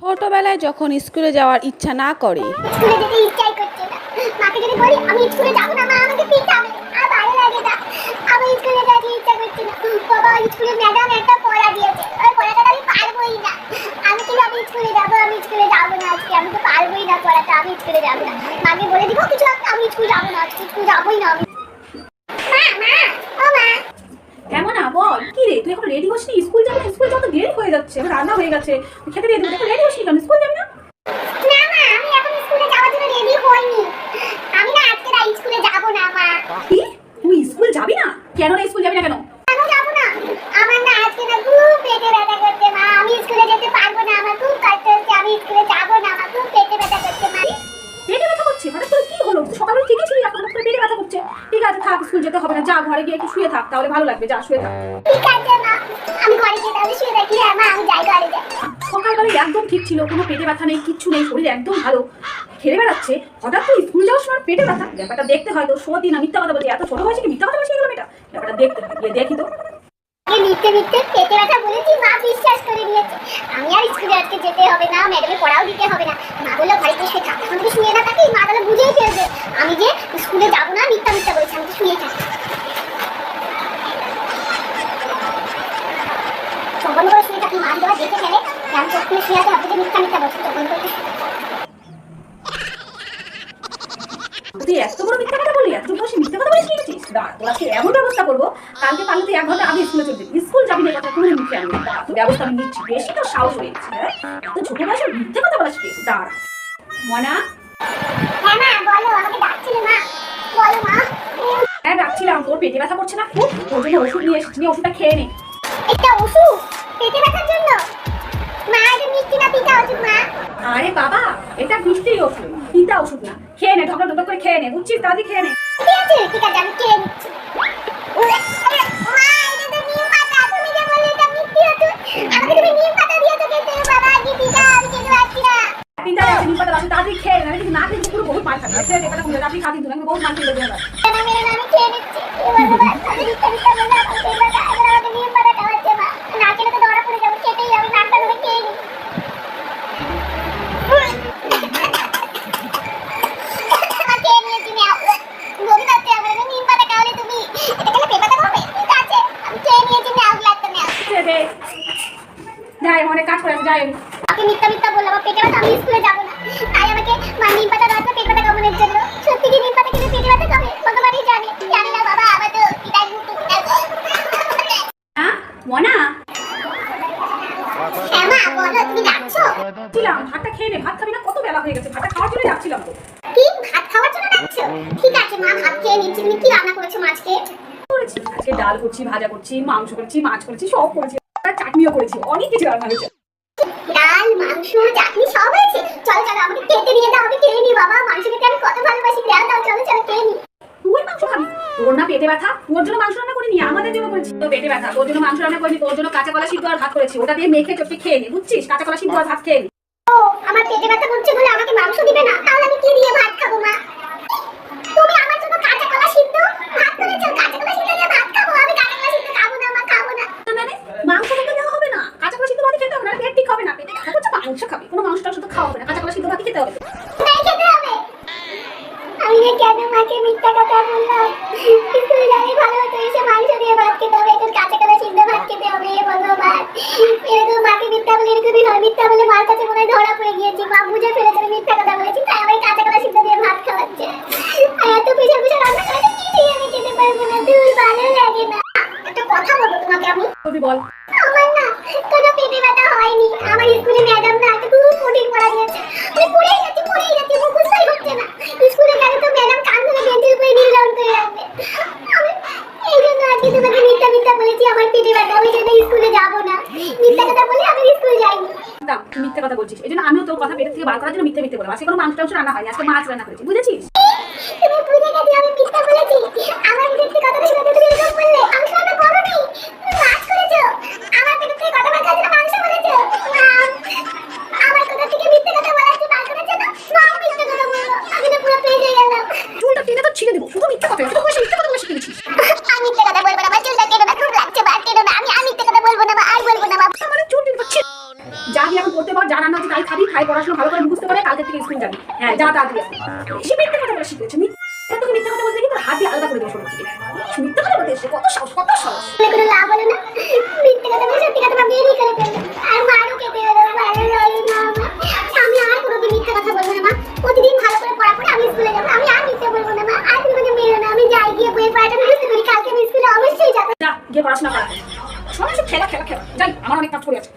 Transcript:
ছোটবেলায় যখন স্কুলে যাওয়ার ইচ্ছা না করে। স্কুলে যেতে ইচ্ছাই করছে না। মাকে যদি বলি আমি স্কুলে যাব না মা আমাকে পিটাবে আর ভালো লাগে না। আমার স্কুলে যেতে ইচ্ছা করছে না। বাবা স্কুলে ম্যাডাম একটা পড়া দিয়েছে। ওই পড়াটা আমি পারবোই না। আমি কি আমি স্কুলে যাব আমি স্কুলে যাব না আজকে? আমি তো পারবোই না পড়াটা আমি স্কুলে যাব না। মাকে বলে দিব কিছু আমি স্কুল যাব না আজকে স্কুল যাবোই না আমি। মা মা বল, কি রে? তুই এখন রেডি হসনি স্কুল যাবি স্কুল যাওয়া তো দেরি হয়ে যাচ্ছে। রান্না হয়ে গেছে। খেতে রেডি দেবো রেডি হসনি কেন? স্কুল যাবি না মা আমি এখন স্কুলে যাওয়ার জন্য রেডি হইনি আমি না আজকে না স্কুলে যাব না মা কি তুই স্কুল যাবি না কেন রে স্কুল যাবি না কেন কেন যাব না আমার না আজকে না খুব পেটে ব্যথা করছে মা আমি স্কুলে যেতে পারব না আমার খুব কষ্ট হচ্ছে আমি স্কুলে যাব না আমার খুব পেটে ব্যথা করছে মা পেটে ব্যথা করছে হঠাৎ করে কি হলো তুই সকালে ঠিকই ছিলি এখন হঠাৎ করে পেটে ব্যথা করছে ঠিক আছে থাক স্কুল যেতে হবে না। যা ঘরে গিয়ে একটু শুয়ে থাক তাহলে ভালো লাগবে। যা শুয়ে থাক। ঠিক আছে মা। আমি ঘরে গিয়ে তাহলে শুয়ে থাকি। হ্যাঁ মা আমি যাই ঘরে যাই সকালবেলায় একদম ঠিক ছিল কোনো পেটে ব্যথা নেই কিচ্ছু নেই শরীর একদম ভালো। খেলে বেড়াচ্ছে হঠাৎ করে স্কুল যাওয়ার সময় পেটে ব্যথা। ব্যাপারটা দেখতে হয় তো সত্যি না মিথ্যা কথা বলছি। এত ছোট বয়সে কি মিথ্যা কথা বলছি এগুলো মেয়েটা ব্যাপারটা দেখতে হয় গিয়ে দেখি তো। আগে মিথ্যে মিথ্যে পেটে ব্যথা বলেছি মা বিশ্বাস করে নিয়েছে আমি আর স্কুলে আজকে যেতে হবে না ম্যাডামের পড়াও দিতে হবে না মা বলল ঘরে তো শুয়ে থাকতে আমি তো শুয়ে না থাকি মা তাহলে বুঝেই ফেলবে আমি যে স্কুলে যাব না মিথ্যা মিথ্যা বলছি আমি তো শুয়ে থাকি সম্পন্ন করে শুয়ে থাকি মা দেওয়া দেখে ফেলে যে আমি চোখ খুলে শুয়ে আছে ভাবছি মিথ্যা মিথ্যা বলছি সম্পন্ন করে তুই এত বড় মিথ্যা কথা বলি এত বড় মিথ্যা কথা বলিস কি দাঁড়া তোর আজকে এমন ব্যবস্থা করব কালকে পারলে তুই এক ঘণ্টা আগে স্কুলে চলে যাবি। স্কুল যাবি না কথা কোনো মুখে আনবি দাঁড়া তোর ব্যবস্থা আমি নিচ্ছি বেশি তো সাহস হয়ে হ্যাঁ? এত ছোট বয়সে মিথ্যে কথা বলা শিখেছিস দাঁড়া। মনা? হ্যাঁ মা বলো আমাকে ডাকছিলে মা। বলো মা। হ্যাঁ রাখছিলাম তোর পেটে ব্যথা করছে না? খুব ওর জন্য ওষুধ নিয়ে এসেছি ওষুধটা খেয়ে নে। ওষুধ? পেটে ব্যথার জন্য। মা এটা মিষ্টি না পিঠা ওষুধ মা? আরে বাবা এটা মিষ্টি ওষুধ তিনটা ওষুধ না। খেয়ে নে ঢকঢক ঢকঢক করে খেয়ে নে বুঝছিস? তাড়াতাড়ি খেয়ে নে। ঠিক আছে ঠিক আছে আমি খেয়ে নিচ্ছি। তুমি তুমি তাড়াতাড়ি খেয়ে নে আমি কিন্তু না খেয়ে পুরো বহুত মার খাবি খেয়ে কিন্তু বহুত মার খেয়ে দেবো এবার। আমি খেয়ে নিচ্ছি। এবার আমি করে আমি যাই আমি। মিথ্যা মিথ্যা বলল আমার পেটে ব্যথা আমি স্কুলে যাব না। তাই আমাকে মা নিম পাতা দেওয়া পেট ব্যথা কমানোর জন্য সত্যি কি নিম পাতা খেলে পেটে ব্যথা কমে? ভগবানই জানে। জানি না বাবা আমার তো পিতাই মুক্তি হ্যাঁ মনা ছিলাম ভাতটা খেয়ে নে ভাত খাবি না? কত বেলা হয়ে গেছে ভাতটা খাওয়ার জন্য যাচ্ছিলাম তো। কি? ভাত খাওয়ার জন্য যাচ্ছো? ঠিক আছে মা ভাত খেয়ে নিচ্ছি। তুমি কি রান্না করেছ মাছকে? করেছি আজকে ডাল করছি ভাজা করছি মাংস করেছি মাছ করেছি সব করেছি। চাটনিও করেছি অনেক কিছু রান্না হয়েছে। ডাল মাংস চাটনি সব আছে। চলো চলো আমাকে খেতে দিয়ে দাও আমি খেয়ে নি বাবা। মাংস খেতে আমি কত ভালোবাসি। দাও দাও চলো চলো খেয়ে নি। তুই মাংস খাবি? তোর না পেটে ব্যথা? তোর জন্য মাংস রান্না করিনি আমাদের জন্য করেছি। তোর পেটে ব্যথা তোর জন্য মাংস রান্না করিনি তোর জন্য কাঁচা কলা সিদ্ধ আর ভাত করেছি। ওটা দিয়ে মেখে চটকে খেয়ে নি বুঝছিস? কাঁচা কলা সিদ্ধ আর ভাত খেয়ে নি। ও আমার পেটে ব্যথা করছে বলে আমাকে মাংস দিবে না? তাহলে আমি কি দিয়ে ভাত খাব মা তুমি আমার জন্য কাঁচা কলা সিদ্ধ ভাত করেছ কাঁচা কলা সিদ্ধ দিয়ে ভাত খাব আমি কাঁচা কলা সিদ্ধ খাব না মা খাব না না মানে মাংস তোকে দেওয়া হবে না কাঁচা কলা সিদ্ধ ভাত খেতে হবে না পেট ঠিক হবে না পেটে ব্যথা করছে মাংস খাবি কোনো মাংস টাংস তো খাওয়া হবে না কাঁচা কলা সিদ্ধ ভাত খেতে হবে তাই খেতে হবে আমি যে কেন মাকে মিথ্যা কথা বললাম? স্কুলে যাই ভালো হতো এসে মাংস দিয়ে ভাত খেতে হবে এখন কাঁচা কলা সিদ্ধ ভাত খেতে হবে এ ভগবান এরকম মাকে মিথ্যা বলে এরকমই হয় মিথ্যা বলে মার কাছে মনে ধরা পড়ে গিয়েছি মা বুঝে ফেলেছে আমি মিথ্যা কথা বলেছি তাই আমাকে কাঁচা কলা সিদ্ধ দিয়ে ভাত খাওয়াচ্ছে। আর এত পিছন পিছন রান্না করে কি আমি খেতে পারব না দূর ভালো লাগে না। একটা কথা বলব তোমাকে আমি? বল। আমার না কোনো পেটে ব্যথা হয়নি আমার স্কুলে ম্যাডাম না আজকে খুব কঠিন পড়া দিয়েছে। আমি পড়েই যাচ্ছি পড়েই যাচ্ছি মুখস্থই হচ্ছে না স্কুলে গেলে তো ম্যাডাম কান ধরে বেঞ্চের উপরে নীল ডাউন করে রাখবে আমি এই জন্য আজকে তোমাকে মিথ্যা মিথ্যা বলেছি আমার পেটে ব্যথা ওই জন্য স্কুলে যাব না মিথ্যা কথা বলে আমি স্কুলে যাইনি দাম মিথ্যে কথা বলছিস। এই জন্য আমিও তোর কথা পেটের থেকে বার করার জন্য মিথ্যে মিথ্যে বললাম। আজকে কোনো মাংস টাংস রান্না হয়নি, আজকে মাছ রান্না করেছি, বুঝেছিস? মিথ্যা আমার মাংস রান্না করোনি তুমি মাছ করেছ আমার পেটের থেকে কথা বলার জন্য মাংস বলেছ মা, আমার কথা থেকে মিথ্যে কথা বলার জন্য বার করার জন্য মা মিথ্যে কথা বলল আমি তো পুরো পেয়ে গেলাম চুলটা টেনে তো ছিঁড়ে দেবো শুধু মিথ্যে কথা শুধু বসে মিথ্যে কথা বলে শিখে গেছিস আমি মিথ্যে কথা বলব না আমার চুলটা কেটে না খুব লাগছে বা কেটে না আমি আমি মিথ্যে কথা বলব না বা আর বলব না বা আমার চুল টেনে তো ছিঁড়ে যা গিয়ে এখন করতে পার যা রান্না হচ্ছে তাই খাবি খাই পড়াশোনা ভালো করে বুঝতে পারে কালকে থেকে স্কুল যাবি। হ্যাঁ যা তাড়াতাড়ি আসবি বেশি মিথ্যে কথা বলে শিখেছে মিথ্যে তোকে মিথ্যে কথা বলতে কি? তোর হাত দিয়ে আলাদা করে দেবো শোনো থেকে মিথ্যে কথা বলতে এসে কত সাহস কত সাহস। কোনো লাভ হলো না। মিথ্যে কথা বলে সত্যি কথা বেরিয়ে করে ফেলল। আর মারও খেতে হলো ভালো লাগে না। আমি আর কোনোদিন মিথ্যে কথা বলব না মা। প্রতিদিন ভালো করে পড়া করে আমি স্কুলে যাব। আমি আর মিথ্যে বলব না মা। আর তুমি আমাকে মেরো না। আমি যাই গিয়ে বইয়ের পড়াটা বুঝতে পারি কালকে আমি স্কুলে অবশ্যই যাব। যা গিয়ে পড়াশোনা করা। শোনো খেলা খেলা খেলা। যাই আমার অনেক কাজ করে আছে।